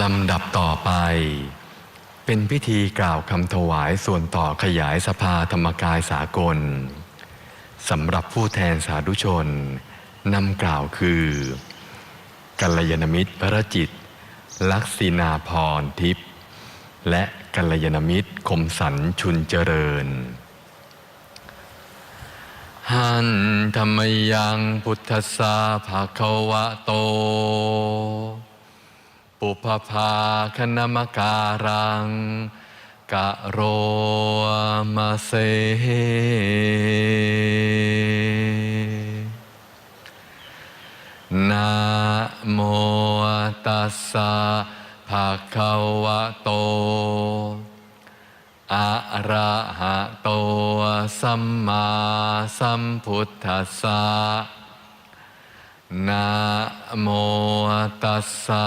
ลำดับต่อไป เป็นพิธีกล่าวคำถวายส่วนต่อขยายสภาธรรมกายสากลสำหรับผู้แทนสาธุชนนำกล่าวคือกัลยาณมิตรพระจิต ลักษินาพรทิพย์และกัลยาณมิตรคมสันชุนเจริญ หันธรรมยังพุทธสสาภาควะโต ปุพพาคณมการังกะโรมาเซนะโมตัสสะภะคะวะโต อะระหะโต สัมมาสัมพุทธัสสะนะโมตัสสะ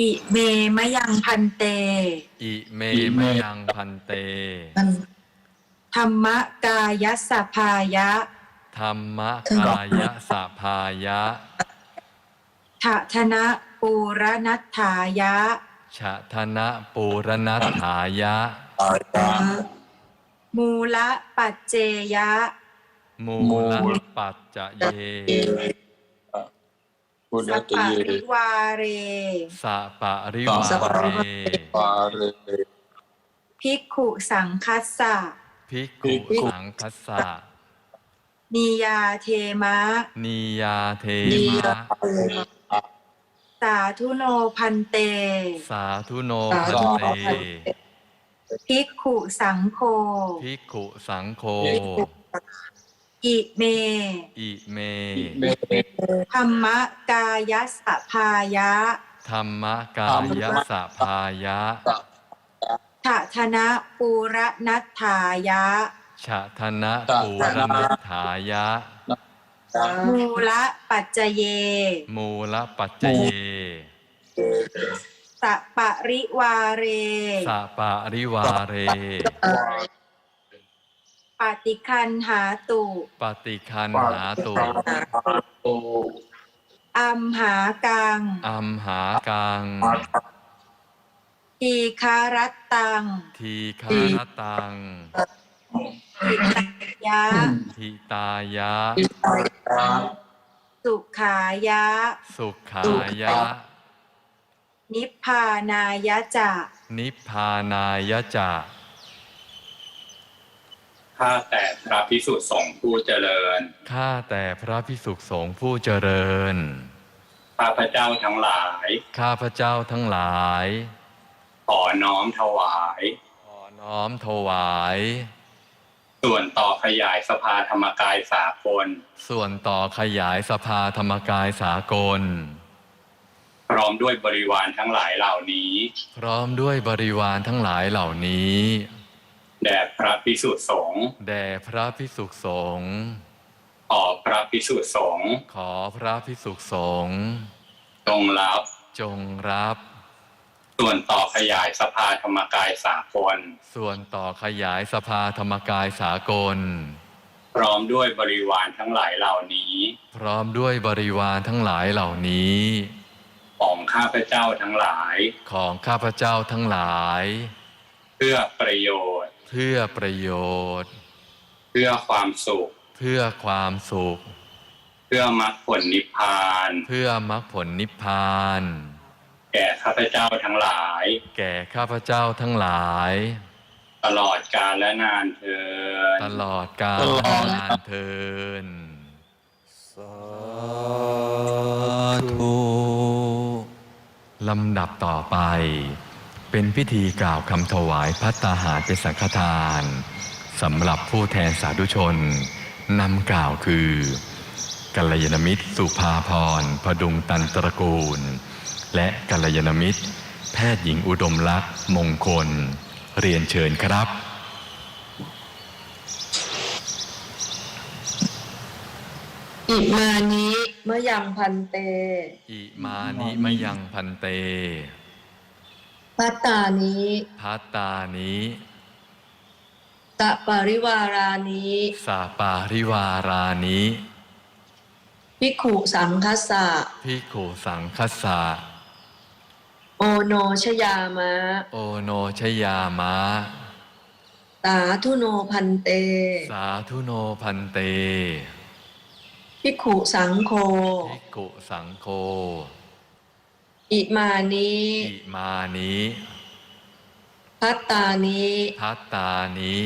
อิเมมะยังพันเต อิเมมยังพันเต ธรรมกายสภายะ ธรรมกายสะพายะทะธนะปูรนัตถายะชะธนะปูรณัฏฐายะ มูละปัจเจยะ มูลปัจจะเย พุทธสัปตปะเยริวาเร สะปะริวาเรปาเร ภิกขุสังคัสสะภิกขุ สังคัสสะนิยาเทมะ นิยาเทมะสาธุโนพันเต สาธุโนพันเตภิกขุสังโฆภิกขุสังโฆ อิเม อิเม เมธรรมกายสภายะธรรมกายสะพายะทะธนะปูรนัตถายะ ชะธนะปูรณัฏฐายะ มูละปัจเจเย มูลปัจจเย สัปปะริวาเรสะปะริวาเร ปฏิคันหาตุปฏิคันหาตุโตอัมหากังอัมหากัง ทีคารัตตัง ทีคารตังอิตยะทิตายะ สุขายะ สุขายะ นิพพานายะจะ นิพพานายะจะ ข้าแต่พระพิสุสงฆ์ผู้เจริญ ข้าแต่พระพิสุสงฆ์ผู้เจริญ ข้าพเจ้าทั้งหลาย ข้าพเจ้าทั้งหลาย ขอน้อมถวาย ขอน้อมถวาย ส่วนต่อขยายสภาธรรมกายสากล ส่วนต่อขยายสภาธรรมกายสากล พร้อมด้วยบริวารทั้งหลายเหล่านี้ พร้อมด้วยบริวารทั้งหลายเหล่านี้ แด่พระพิสุสงฆ์แด่พระพิสุสงฆ์ขอพระพิสุสงฆ์ขอพระพิสุสงฆ์จงรับจงรับ ส่วนต่อขยายสภาธรรมกายสากล ส่วนต่อขยายสภาธรรมกายสากล พร้อมด้วยบริวารทั้งหลายเหล่านี้ พร้อมด้วยบริวารทั้งหลายเหล่านี้ ของข้าพเจ้าทั้งหลาย ของข้าพเจ้าทั้งหลาย เพื่อประโยชน์ เพื่อประโยชน์ เพื่อความสุข เพื่อความสุข เพื่อมรรคผลนิพพาน เพื่อมรรคผลนิพพาน แก่ข้าพเจ้าทั้งหลาย แก่ข้าพเจ้าทั้งหลาย ตลอดกาลและนานเทินตลอดกาลนานเทินสาธุลำดับต่อไป เป็นพิธีกล่าวคำถวายพัตตาหารเป็นสังฆทานสำหรับผู้แทนสาธุชนนำกล่าวคือกัลยาณมิตรสุภาพรพดุงตันตระกูล และกัลยาณมิตร แพทย์หญิงอุดมลักษ์มงคล เรียนเชิญครับอิมานิมยังพันเต อิมานิมยังพันเต พัตตานิพัตตานิตะปริวารานิสาปาริวารานิภิกขุสังคัสสะพิกขุสังคัสสะโอโนชยามะ โอโนชยามะ สาธุโนพันเต สาธุโนพันเตภิกขุสังโฆพิกขุสังโฆ อิมานิอิมานิพัตตานิพัตตานิ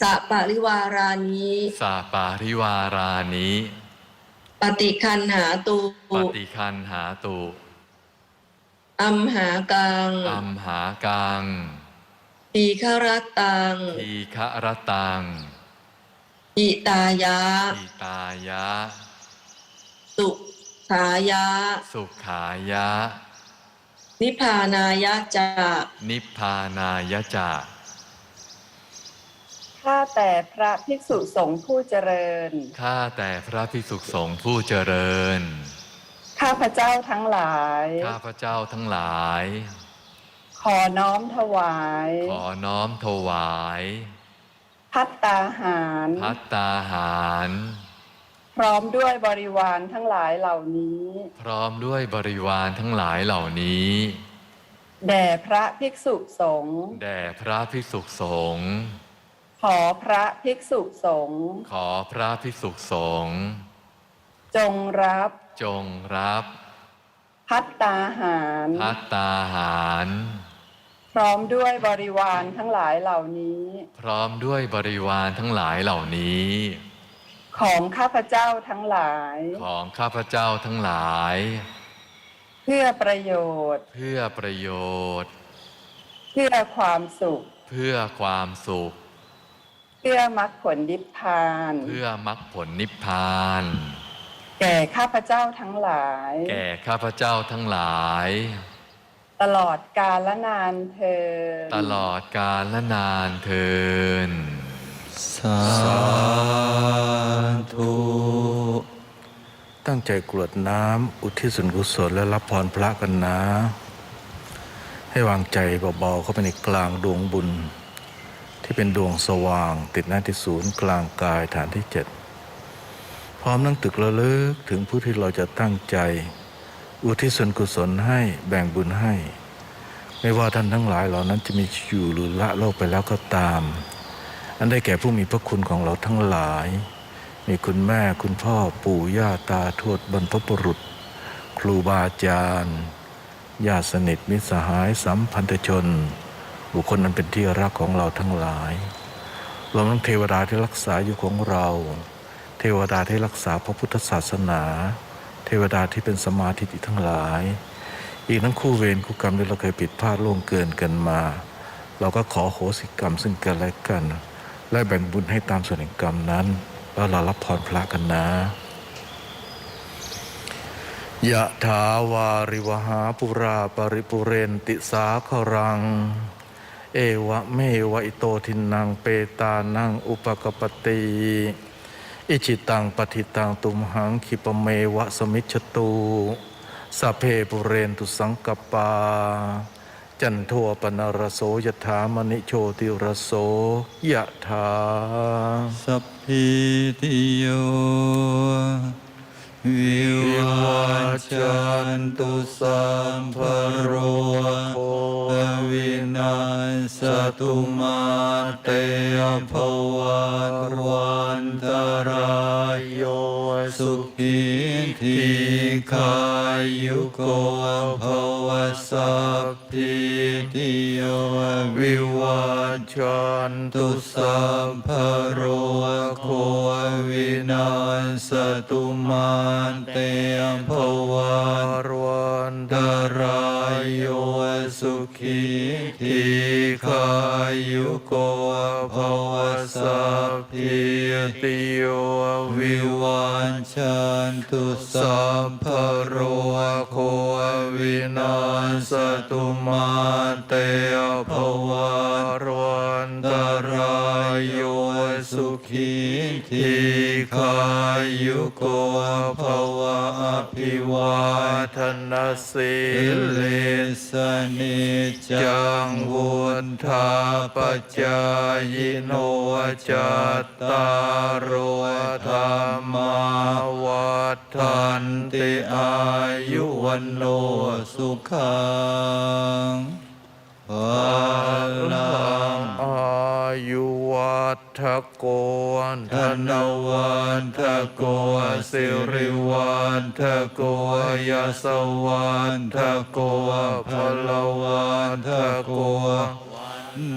สะปริวารานิสาปาริวารานิปฏิคันหาตุปฏิคันหาตุอัมหากังอัมหากังปีครตังทีฆะรตังอิตายะอิตายะ สุ ขายะ สุขายะ นิพพานายะจะนิพพานายะจะข้าแต่พระภิกษุสงฆ์ผู้เจริญ ข้าแต่พระภิกษุสงฆ์ผู้เจริญ ข้าพระเจ้าทั้งหลาย ข้าพระเจ้าทั้งหลาย ขอน้อมถวาย ขอน้อมถวาย พัตตาหาร พัตตาหาร พร้อมด้วยบริวารทั้งหลายเหล่านี้ พร้อมด้วยบริวารทั้งหลายเหล่านี้ แด่พระภิกษุสงฆ์แด่พระภิกษุสงฆ์ขอพระภิกษุสงฆ์ขอพระภิกษุสงฆ์จงรับจงรับ พัตตาหารพัตตาหาร พร้อมด้วยบริวารทั้งหลายเหล่านี้ พร้อมด้วยบริวารทั้งหลายเหล่านี้ ของข้าพเจ้าทั้งหลาย ของข้าพเจ้าทั้งหลาย เพื่อประโยชน์ เพื่อประโยชน์ เพื่อความสุข เพื่อความสุข เพื่อมรรคผลนิพพาน เพื่อมรรคผลนิพพาน แก่ข้าพเจ้าทั้งหลาย แก่ข้าพเจ้าทั้งหลาย ตลอดกาลและนานเธอญตลอดกาลและนานเทิน สาธุ ตั้งใจกรวดน้ำอุทิศส่วนกุศลและรับพรพระกันนะ ให้วางใจเบาๆเข้าไปในกลางดวงบุญ ที่เป็นดวงสว่าง ติดหน้าที่ศูนย์กลางกายฐานที่เจ็ดพร้อมนั่งตึกระลึกถึงผู้ที่เราจะตั้งใจ อุทิศส่วนกุศลให้แบ่งบุญให้ ไม่ว่าท่านทั้งหลายเหล่านั้นจะมีอยู่หรือละโลกไปแล้วก็ตาม อันได้แก่ผู้มีพระคุณของเราทั้งหลาย มีคุณแม่คุณพ่อปู่ย่าตาทวดบรรพบุรุษ ครูบาอาจารย์ญาติสนิทมิตรสหายสัมพันธชน บุคคลนั้นเป็นที่รักของเราทั้งหลายรวมทั้งเทวดาที่รักษาอยู่ของเรา เทวดาที่รักษาพระพุทธศาสนา เทวดาที่เป็นสมาธิทั้งหลาย อีกทั้งคู่เวรคู่กรรมที่เราเคยผิดพลาดล่วงเกินกันมา เราก็ขอโหสิกรรมซึ่งกันและกัน และแบ่งบุญให้ตามส่วนแห่งกรรมนั้น แล้วเรารับพรพระกันนะยะถาวาริวหาปุราปริปุเรนติสาครัง เอวะเมวะอิโตทินังเปตานังอุปกปปติอิจิตังปฏิตังตุมหังคิปเมวะสมิจฉตุสัพเพปุเรนตุสังกปา จันโทปนรโสยถามณิโชติรโสยถาสัพพิติโย วิวัจจันตุสัมภโรวินาสตุมาเตภวันวันตรายโยสุขีทีขายุโกภวสัพพิติโยวิวั จจันตุสัมภโรโควินาสตุมาเตภวันวันตรายโยสุขีทีขายุโกภวสัพพิติโยวิวันชันตุสัมภโรโควินาสตุมา ขายุโกภวะอภิวาธนสีสิเลเลสนิจังวุนทาปจายโนจัตตารโอธรรมาวัฏันติอายุวันโนสุขัง ภาลังอายุวัฒโกนธนวันทโกสิริวันทโกยสวันทะโกพลวันทโก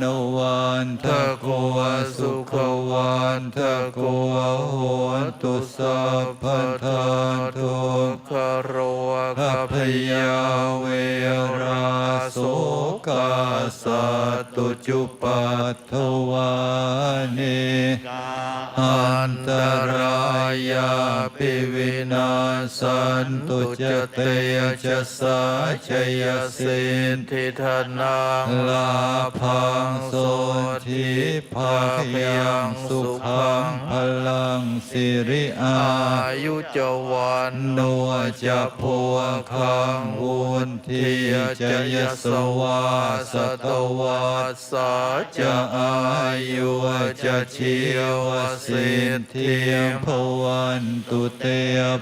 นวันทะโกสุขวันทะโกโหตุสัพพทาทุคโรขพยาเวราโสกาสัตตุจุปัตวานิอันตรา ยาปิวินาสันตุจเตยจะสาชยสินทิธนังลาพังโสทิภาคยังสุขังพลังสิริอายุจวันโนจะพัวคังวุนทีจะยสวาสตวาสาจะอายุจะชีวสิทธิภวัวันตุเต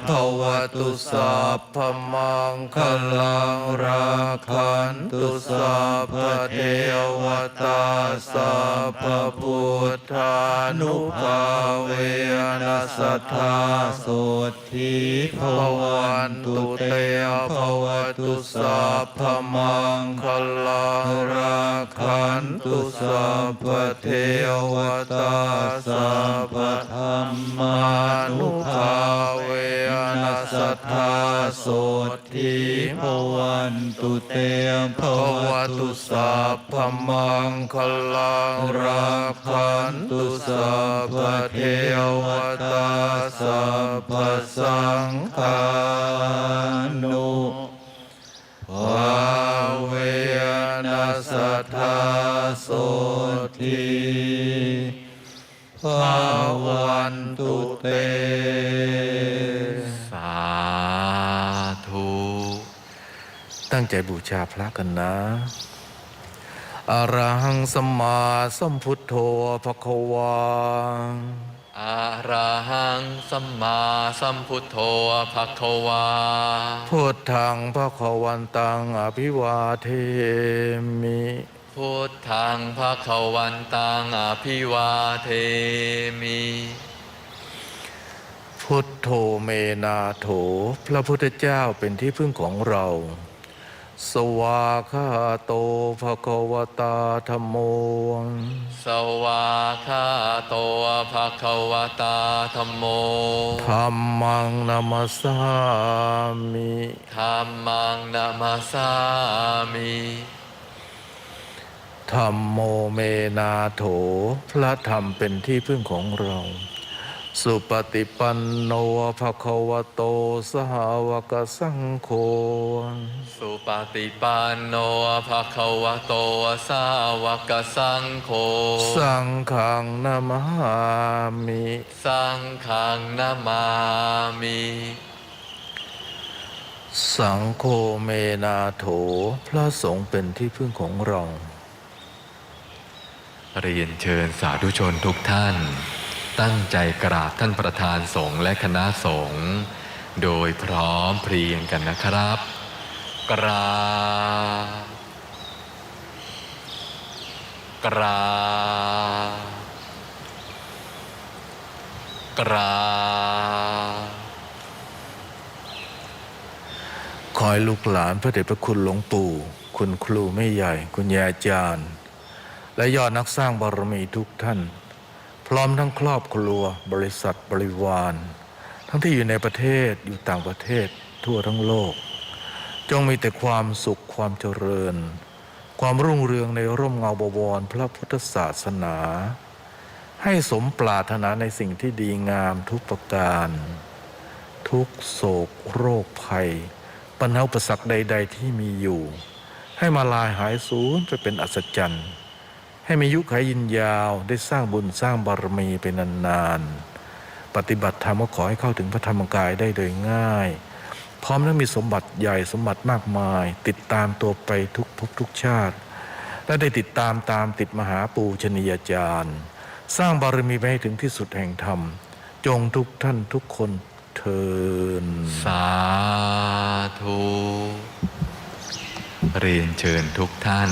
ภวตุสัพพมังคลังราคันตุสัพพเทวตาสัพพพุทธานุภาเวนัสธาโสทิภวันตุเตภวตุสัพพมังคลังราคันตุสัพพเทวตาสัพพธรรมา สทิภวันตุเตภวตุสัพพมังคลังราคันตุสัพเทวตาสัพสังฆา ตั้งใจบูชาพระกันนะอะระหังสัมมาสัมพุทโธภควาอะระหังสัมมาสัมพุทโธภะคะวาพุทธังภควันตังอภิวาเทมิพุทธังภะคะวันตังอภิวาเทมิ พุทโธเมนาโถ พระพุทธเจ้าเป็นที่พึ่งของเรา สวาคาโตภควตาธรรมโมสวาคาโตภะคะวตาธัมโมธรรมังนามาสามิธัมมังนามาสามิธรรมโมเมนาโถ พระธรรมเป็นที่พึ่งของเรา สุปฏิปันโนภควโต สหาวกสังโฆ สุปฏิปันโนภะคะวะโตสาวกสังโฆ สังฆังนามามิ สังฆังนามามิ สังโฆเมนาโถ พระสงฆ์เป็นที่พึ่งของเรา เรียนเชิญสาธุชนทุกท่าน ตั้งใจกราบท่านประธานสงฆ์และคณะสงฆ์โดยพร้อมเพรียงกันนะครับ กราบกราบกราบขอให้ลูกหลานพระเดชพระคุณหลวงปู่ คุณครูไม่ใหญ่ คุณยายอาจารย์ และยอดนักสร้างบารมีทุกท่าน พร้อมทั้งครอบครัว บริษัทบริวาร ทั้งที่อยู่ในประเทศอยู่ต่างประเทศทั่วทั้งโลก จงมีแต่ความสุขความเจริญ ความรุ่งเรืองในร่มเงาบวรพระพุทธศาสนา ให้สมปรารถนาในสิ่งที่ดีงามทุกประการ ทุกโศกโรคภัย ปัญหาอุปสรรคใด ๆ ที่มีอยู่ ให้มาลายหายสูญไปเป็นอัศจรรย์ ให้มีอายุขายยินยาวได้สร้างบุญสร้างบารมีเป็นนานๆ ปฏิบัติธรรมก็ขอให้เข้าถึงพระธรรมกายได้โดยง่าย พร้อมทั้งมีสมบัติใหญ่สมบัติมากมาย ติดตามตัวไปทุกภพทุกชาติ และได้ติดตามตามติดมหาปูชนียาจารย์ สร้างบารมีไปให้ถึงที่สุดแห่งธรรม จงทุกท่านทุกคนเทินสาธุเรียนเชิญทุกท่าน